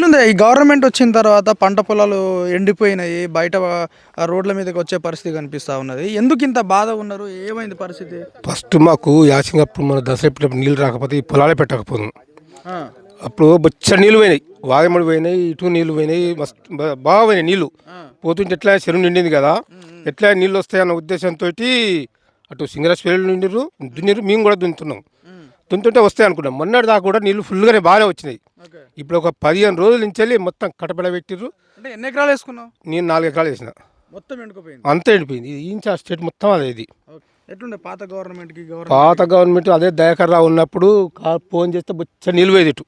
ఎట్లుంది? ఈ గవర్నమెంట్ వచ్చిన తర్వాత పంట పొలాలు ఎండిపోయినాయి బయట రోడ్ల మీదకి వచ్చే పరిస్థితి కనిపిస్తూ ఉన్నది. ఎందుకు ఇంత బాధ ఉన్నారు? ఏమైంది పరిస్థితి? ఫస్ట్ మాకు యాసింగప్పుడు మన దసరా నీళ్ళు రాకపోతే ఈ పొలాలే పెట్టకపోదును అప్పుడు బొచ్చ నీళ్ళు పోయినాయి. వాగమడి పోయినాయి ఇటు నీళ్ళు పోయినాయి మస్తు బాగా పోయినాయి నీళ్ళు. పోతుంటే ఎట్లా చెరువు నిండింది కదా? ఎట్లా నీళ్ళు వస్తాయన్న ఉద్దేశంతో అటు సింగరాజపల్లి నిండిరు దున్నిరు మేము కూడా దున్నుతున్నాం. దున్నుతుంటే వస్తాయి అనుకున్నాం. మొన్నటి దాకా కూడా నీళ్ళు ఫుల్గానే బాగానే వచ్చినాయి. ఇప్పుడు ఒక పదిహేను రోజుల నుంచి వెళ్ళి మొత్తం కట్టబెడ పెట్టిర్రు. అంటే ఎన్ని ఎకరాలు వేసుకున్నావు? నేను నాలుగు ఎకరాలు వేసిన. మొత్తం ఎండుకుపోయింది అంతా ఎండిపోయింది. ఇది ఈంచా స్టేట్ మొత్తం అదే ఇది. ఎట్లుండే పాత గవర్నమెంట్కి పాత గవర్నమెంట్ అదే దయాకర్ రావు ఉన్నప్పుడు ఫోన్ చేస్తే బొచ్చ నిలువ ఇటు.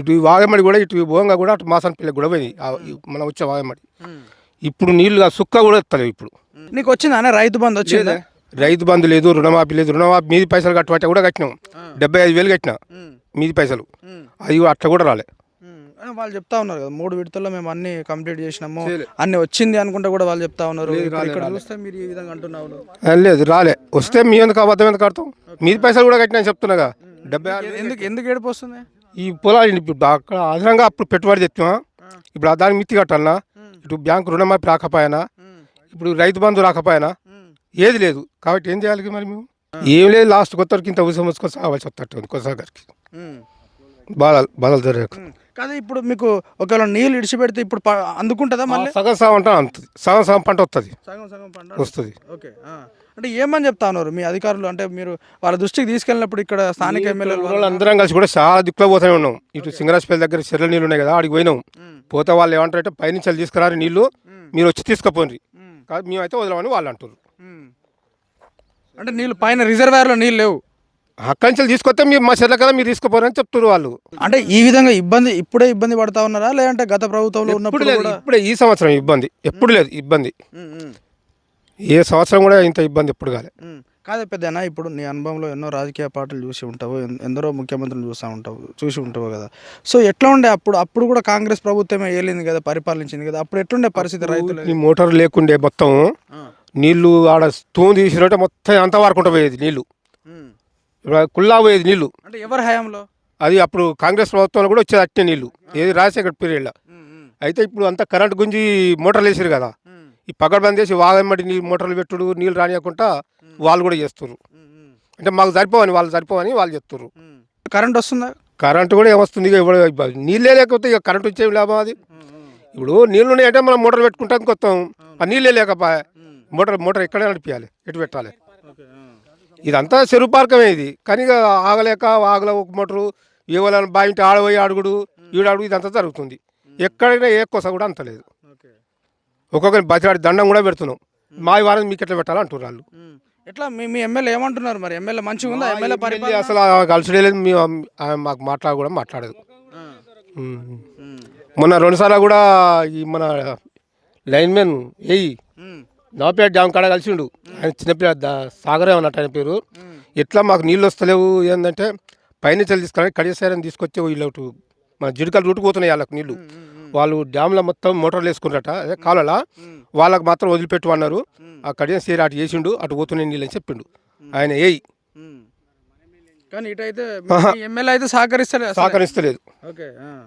ఇటు వాగమడి కూడా ఇటు ఈ భోంగా కూడా అటు మాసాన్ పిల్లకి కూడా పోయింది. ఈ మన వచ్చే వాగమడి ఇప్పుడు నీళ్ళు సుక్క కూడా ఎత్తలేవు ఇప్పుడు. నీకు వచ్చిందా రైతు బంధు వచ్చిందా? రైతు బంధు లేదు రుణమాఫీ లేదు. రుణమాఫీ మీది పైసలు కట్టబట్టే కూడా కట్టినాం. డెబ్బై ఐదు వేలు కట్టినా. మీది పైసలు. అది అట్లా కూడా రాలే. వాళ్ళు చెప్తా ఉన్నారు కదా మూడు విడతల్లో మేము అన్ని కంప్లీట్ చేసినాము. అన్ని వచ్చింది అనుకుంటా కూడా వాళ్ళు చెప్తా ఉన్నారు. ఇక్కడ చూస్తే మీరు ఈ విధంగా లేదు రాలే. వస్తే మీ ఎందుకు అబద్ధం ఎందుకు కడతాం మీది పైసలు కూడా కట్టినా చెప్తున్నాగా డెబ్బై ఎందుకు ఎందుకు ఏడుపు వస్తుంది? ఈ పొలాలు ఇప్పుడు అక్కడ అదనంగా అప్పుడు పెట్టుబడి తెచ్చామా ఇప్పుడు దానికి మిత్తి కట్టాలనా? ఇటు బ్యాంకు రుణమాఫీ రాకపోయానా. ఇప్పుడు రైతు బంధు రాకపోయానా. ఏది లేదు. కాబట్టి ఏం చేయాలి మరి మేము? ఏం లేదు లాస్ట్ కొత్తకి ఇంత ఉసం వచ్చుకొని సాగాల్సి వస్తట్టు కొత్తగారికి బాధలు బాధలు జరగక కానీ ఇప్పుడు మీకు ఒకవేళ నీళ్ళు ఇడిచిపెడితే ఇప్పుడు ప- అందుకుంటుందా మళ్ళీ? సగం సగం అంటా అంతది సగం సగం పంట వస్తుంది. సగం సగం పంట వస్తుంది. ఓకే ఆ. అంటే ఏమని చెప్తా ఉన్నారు మీ అధికారులు? అంటే మీరు వాళ్ళ దృష్టికి తీసుకెళ్ళినప్పుడు ఇక్కడ స్థానిక ఎమ్మెల్యేలు వాళ్ళు అందరం కలిసి కూడా చాలా దిక్కులో పోతూనే ఉన్నాం. ఇటు సింగరాజపల్లి దగ్గర చెర్ల నీళ్ళు ఉన్నాయి కదా ఆడికి పోయినాం. పోతే వాళ్ళు ఏమంటారంటే పైనుంచి వెళ్ళి తీసుకురారు నీళ్ళు మీరు వచ్చి తీసుకుపోండి. కాదు మేమైతే వదలమని వాళ్ళు అంటారు అంటే నీళ్ళు పైన రిజర్వాయర్లో నీళ్ళు లేవు. అక్కడి తీసుకొస్తే మీరు మా చెర్ల కదా మీరు తీసుకుపోరని చెప్తారు వాళ్ళు. అంటే ఈ విధంగా ఇబ్బంది ఇప్పుడే ఇబ్బంది పడతా ఉన్నారా? లేదంటే గత ప్రభుత్వంలో ఉన్నప్పుడు ఇప్పుడే ఈ సంవత్సరం ఇబ్బంది ఎప్పుడు లేదు ఇబ్బంది. ఏ సంవత్సరం కూడా ఇంత ఇబ్బంది ఎప్పుడు కాలే. కాదే పెద్దనా ఇప్పుడు నీ అనుభవంలో ఎన్నో రాజకీయ పార్టీలు చూసి ఉంటావు ఎందరో ముఖ్యమంత్రులు చూస్తూ ఉంటావు చూసి ఉంటావు కదా. సో ఎట్లా ఉండే అప్పుడు అప్పుడు కూడా కాంగ్రెస్ ప్రభుత్వమే ఏలింది కదా పరిపాలించింది కదా అప్పుడు ఎట్లుండే పరిస్థితి రైతులు మోటార్ లేకుండే మొత్తం నీళ్ళు ఆడ తూము తీసినట్టే మొత్తం అంత వారుకుంటూ పోయేది నీళ్ళు కుల్లా పోయేది నీళ్ళు. అంటే ఎవరి హయాంలో? అది అప్పుడు కాంగ్రెస్ ప్రభుత్వంలో కూడా వచ్చేది అట్టే నీళ్ళు. ఏది రాజశేఖర్ పీరియడ్లో. అయితే ఇప్పుడు అంతా కరెంట్ గుంజి మోటార్లు వేసారు కదా. ఈ పగడబంద్ చేసి వాగమ్మడి నీళ్ళు మోటార్లు పెట్టుడు నీళ్ళు రానియకుండా వాళ్ళు కూడా చేస్తున్నారు అంటే మాకు సరిపోవని వాళ్ళు సరిపోవని వాళ్ళు చెప్తున్నారు. కరెంట్ వస్తుందా? కరెంటు కూడా ఏమొస్తుంది? ఇక నీళ్ళే లేకపోతే ఇక కరెంట్ వచ్చే లాభం అది. ఇప్పుడు నీళ్ళు ఉన్నాయంటే మనం మోటార్ పెట్టుకుంటాం కొత్త. ఆ నీళ్ళే లేకపోయా. మోటార్ మోటార్ ఎక్కడే నడిపించాలి ఎటు పెట్టాలి. ఇదంతా చెరువు పార్కమే ఇది. కానీ ఆగలేక ఆగల ఒక మోటరు ఎవరైనా బాయింటి ఆడబోయి అడుగుడు ఈడు అడుగు ఇదంతా జరుగుతుంది. ఎక్కడైనా ఏ కొస కూడా అంతలేదు ఓకే. ఒక్కొక్కరి బతిరాడి దండం కూడా పెడుతున్నాం. మా వారం మీకు ఎట్లా పెట్టాలంటారు వాళ్ళు. ఉమ్. ఎట్లా మీ మీ ఎమ్మెల్యే ఏమంటున్నారు మరి? ఎమ్మెల్యే మంచిగా ఉందా? ఎమ్మెల్యే పరిపాలన? అసలు కలిసిడే లేదు. మాకు మాట్లాడ కూడా మాట్లాడదు. మొన్న రెండుసార్లు కూడా ఈ మన లైన్మెన్ ఏయి. నవపేట డ్యామ్ కాడ కలిసిండు. ఆయన చిన్నపిల్ల సాగరే అన్నట్టు ఆయన పేరు. ఎట్లా మాకు నీళ్ళు వస్తలేవు ఏంటంటే పైన చల్లి తీసుకుని కడిసేరని తీసుకొచ్చి వీళ్ళు మన జిడికలు రూటు పోతున్నాయి వాళ్ళకి నీళ్ళు. వాళ్ళు డ్యామ్లో మొత్తం మోటార్లు వేసుకున్నారట అదే కాలలా. వాళ్ళకి మాత్రం వదిలిపెట్టు అన్నారు. ఆ కడియం సీర అటు చేసిండు అటు పోతున్నాయి నీళ్ళు అని చెప్పిండు. ఆయన ఏయి. కానీ ఇటైతే ఎమ్మెల్యే అయితే సహకరిస్తలే అసలు. సహకరిస్తలేదు. ఓకే ఆ.